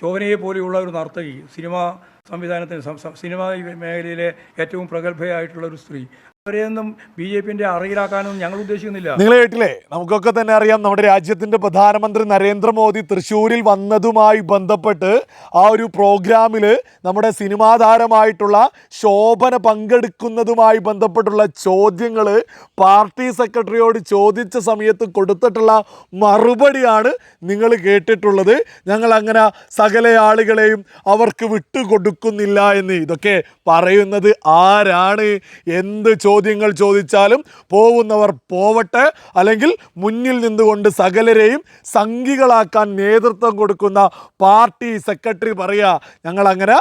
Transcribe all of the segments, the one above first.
ശോഭനയെ പോലെയുള്ള ഒരു നർത്തകി സിനിമ സംവിധാനത്തിന് സിനിമ മേഖലയിലെ ഏറ്റവും പ്രഗത്ഭയായിട്ടുള്ള ഒരു സ്ത്രീ. അവരെയൊന്നും ബി ജെ പിന്റെ അറിയിലാക്കാനും ഞങ്ങൾ ഉദ്ദേശിക്കുന്നില്ല. നിങ്ങൾ കേട്ടില്ലേ നമുക്കൊക്കെ തന്നെ അറിയാം നമ്മുടെ രാജ്യത്തിന്റെ പ്രധാനമന്ത്രി നരേന്ദ്രമോദി തൃശ്ശൂരിൽ വന്നതുമായി ബന്ധപ്പെട്ട് ആ ഒരു പ്രോഗ്രാമിൽ നമ്മുടെ സിനിമാ താരമായിട്ടുള്ള ശോഭന പങ്കെടുക്കുന്നതുമായി ബന്ധപ്പെട്ടുള്ള ചോദ്യങ്ങൾ പാർട്ടി സെക്രട്ടറിയോട് ചോദിച്ച സമയത്ത് കൊടുത്തിട്ടുള്ള മറുപടിയാണ് നിങ്ങൾ കേട്ടിട്ടുള്ളത്. ഞങ്ങൾ അങ്ങനെ സകല ആളുകളെയും അവർക്ക് വിട്ടുകൊടുക്കുന്നില്ല എന്ന്. ഇതൊക്കെ പറയുന്നത് ആരാണ്? എന്ത് ചോദ്യങ്ങൾ ചോദിച്ചാലും പോകുന്നവർ പോവട്ടെ. അല്ലെങ്കിൽ മുന്നിൽ നിന്നുകൊണ്ട് സകലരെയും സംഘികളാക്കാൻ നേതൃത്വം കൊടുക്കുന്ന പാർട്ടി സെക്രട്ടറി പറയുക ഞങ്ങൾ അങ്ങനെ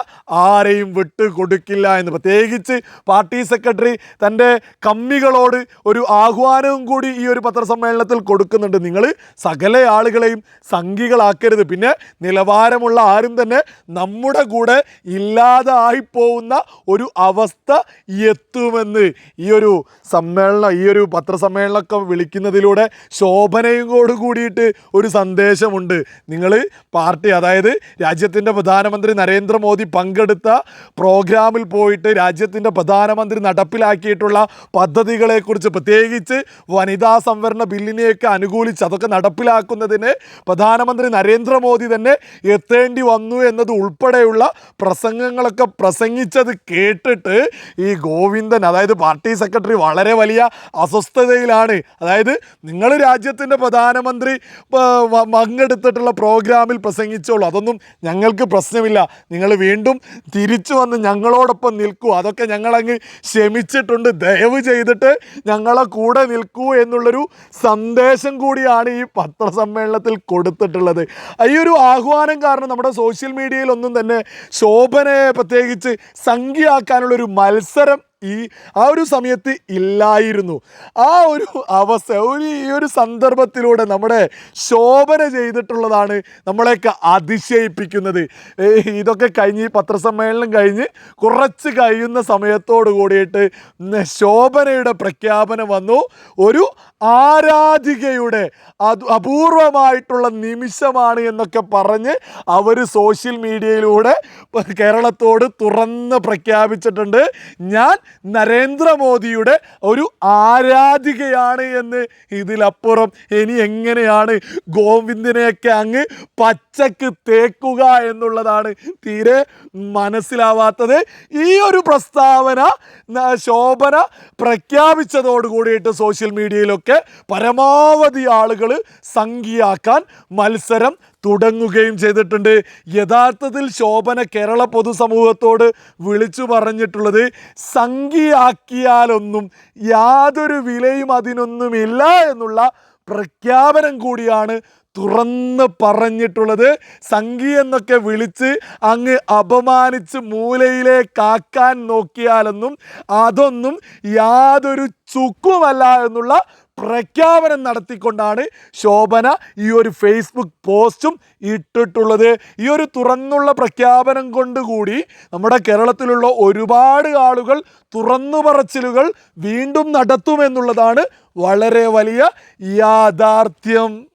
ആരെയും വിട്ടു കൊടുക്കില്ല എന്ന്. പ്രത്യേകിച്ച് പാർട്ടി സെക്രട്ടറി തന്റെ കമ്മികളോട് ഒരു ആഹ്വാനവും കൂടി ഈ ഒരു പത്രസമ്മേളനത്തിൽ കൊടുക്കുന്നുണ്ട്. നിങ്ങൾ സകല ആളുകളെയും സംഘികളാക്കരുത്. പിന്നെ നിലവാരമുള്ള ആരും തന്നെ നമ്മുടെ കൂടെ ഇല്ലാതായി പോകുന്ന ഒരു അവസ്ഥ എത്തുമെന്ന് ഈ ഒരു സമ്മേളനം ഈ ഒരു പത്രസമ്മേളനമൊക്കെ വിളിക്കുന്നതിലൂടെ ശോഭനയും കൂടി കൂടിയിട്ട് ഒരു സന്ദേശമുണ്ട്. നിങ്ങൾ പാർട്ടി അതായത് രാജ്യത്തിന്റെ പ്രധാനമന്ത്രി നരേന്ദ്രമോദി പങ്കെടുത്ത പ്രോഗ്രാമിൽ പോയിട്ട് രാജ്യത്തിന്റെ പ്രധാനമന്ത്രി നടപ്പിലാക്കിയിട്ടുള്ള പദ്ധതികളെക്കുറിച്ച് പ്രത്യേകിച്ച് വനിതാ സംവരണ ബില്ലിനെയൊക്കെ അനുകൂലിച്ച് അതൊക്കെ നടപ്പിലാക്കുന്നതിന് പ്രധാനമന്ത്രി നരേന്ദ്രമോദി തന്നെ എത്തേണ്ടി വന്നു എന്നത് ഉൾപ്പെടെയുള്ള പ്രസംഗങ്ങളൊക്കെ പ്രസംഗിച്ചത് കേട്ടിട്ട് ഈ ഗോവിന്ദൻ അതായത് പാർട്ടി സെക്രട്ടറി വളരെ വലിയ അസ്വസ്ഥതയിലാണ്. അതായത് നിങ്ങൾ രാജ്യത്തിന്റെ പ്രധാനമന്ത്രി പങ്കെടുത്തിട്ടുള്ള പ്രോഗ്രാമിൽ പ്രസംഗിച്ചോളൂ. അതൊന്നും ഞങ്ങൾക്ക് പ്രശ്നമില്ല. നിങ്ങൾ വീണ്ടും തിരിച്ചു വന്ന് ഞങ്ങളോടൊപ്പം നിൽക്കൂ. അതൊക്കെ ഞങ്ങളങ്ങ് ക്ഷമിച്ചിട്ടുണ്ട്. ദയവ് ചെയ്തിട്ട് ഞങ്ങളെ കൂടെ നിൽക്കൂ എന്നുള്ളൊരു സന്ദേശം കൂടിയാണ് ഈ പത്രസമ്മേളനത്തിൽ കൊടുത്തിട്ടുള്ളത്. ഈ ഒരു ആഹ്വാനം കാരണം നമ്മുടെ സോഷ്യൽ മീഡിയയിലൊന്നും തന്നെ തന്നെ ശോഭനയെ പ്രത്യേകിച്ച് സംഖ്യയാക്കാനുള്ളൊരു മത്സരം ഈ ആ ഒരു സമയത്ത് ഇല്ലായിരുന്നു. ആ ഒരു അവസ്ഥ ഒരു ഈ ഒരു സന്ദർഭത്തിലൂടെ നമ്മുടെ ശോഭന ചെയ്തിട്ടുള്ളതാണ് നമ്മളെയൊക്കെ അതിശയിപ്പിക്കുന്നത്. ഇതൊക്കെ കഴിഞ്ഞ് പത്രസമ്മേളനം കഴിഞ്ഞ് കുറച്ച് കഴിയുന്ന സമയത്തോട് കൂടിയിട്ട് ശോഭനയുടെ പ്രഖ്യാപനം വന്നു. ഒരു ആരാധികയുടെ അത് അപൂർവമായിട്ടുള്ള നിമിഷമാണ് എന്നൊക്കെ പറഞ്ഞ് അവർ സോഷ്യൽ മീഡിയയിലൂടെ കേരളത്തോട് തുറന്ന് പ്രഖ്യാപിച്ചിട്ടുണ്ട്. ഞാൻ നരേന്ദ്രമോദിയുടെ ഒരു ആരാധികയാണ് എന്ന് ഇതിലപ്പുറം ഇനി എങ്ങനെയാണ് ഗോവിന്ദനെയൊക്കെ അങ്ങ് പച്ചക്ക് തേക്കുക എന്നുള്ളതാണ് തീരെ മനസ്സിലാവാത്തത്. ഈ ഒരു പ്രസ്താവന ശോഭന പ്രഖ്യാപിച്ചതോട് കൂടിയിട്ട് സോഷ്യൽ മീഡിയയിലൊക്കെ പരമാവധി ആളുകൾ സംഖ്യയാക്കാൻ മത്സരം തുടങ്ങുകയും ചെയ്തിട്ടുണ്ട്. യഥാർത്ഥത്തിൽ ശോഭന കേരള പൊതുസമൂഹത്തോട് വിളിച്ചു പറഞ്ഞിട്ടുള്ളത് സംഖ്യയാക്കിയാലൊന്നും യാതൊരു വിലയും അതിനൊന്നുമില്ല എന്നുള്ള പ്രഖ്യാപനം കൂടിയാണ് തുറന്ന് പറഞ്ഞിട്ടുള്ളത്. സംഘി എന്നൊക്കെ വിളിച്ച് അങ്ങ് അപമാനിച്ച് മൂലയിലേക്കാക്കാൻ നോക്കിയാലൊന്നും അതൊന്നും യാതൊരു ചുക്കുമല്ല എന്നുള്ള പ്രഖ്യാപനം നടത്തിക്കൊണ്ടാണ് ശോഭന ഈ ഒരു ഫേസ്ബുക്ക് പോസ്റ്റും ഇട്ടിട്ടുള്ളത്. ഈ ഒരു തുറന്നുള്ള പ്രഖ്യാപനം കൊണ്ടുകൂടി നമ്മുടെ കേരളത്തിലുള്ള ഒരുപാട് ആളുകൾ തുറന്നു പറച്ചിലുകൾ വീണ്ടും നടത്തുമെന്നുള്ളതാണ് വളരെ വലിയ യാഥാർത്ഥ്യം.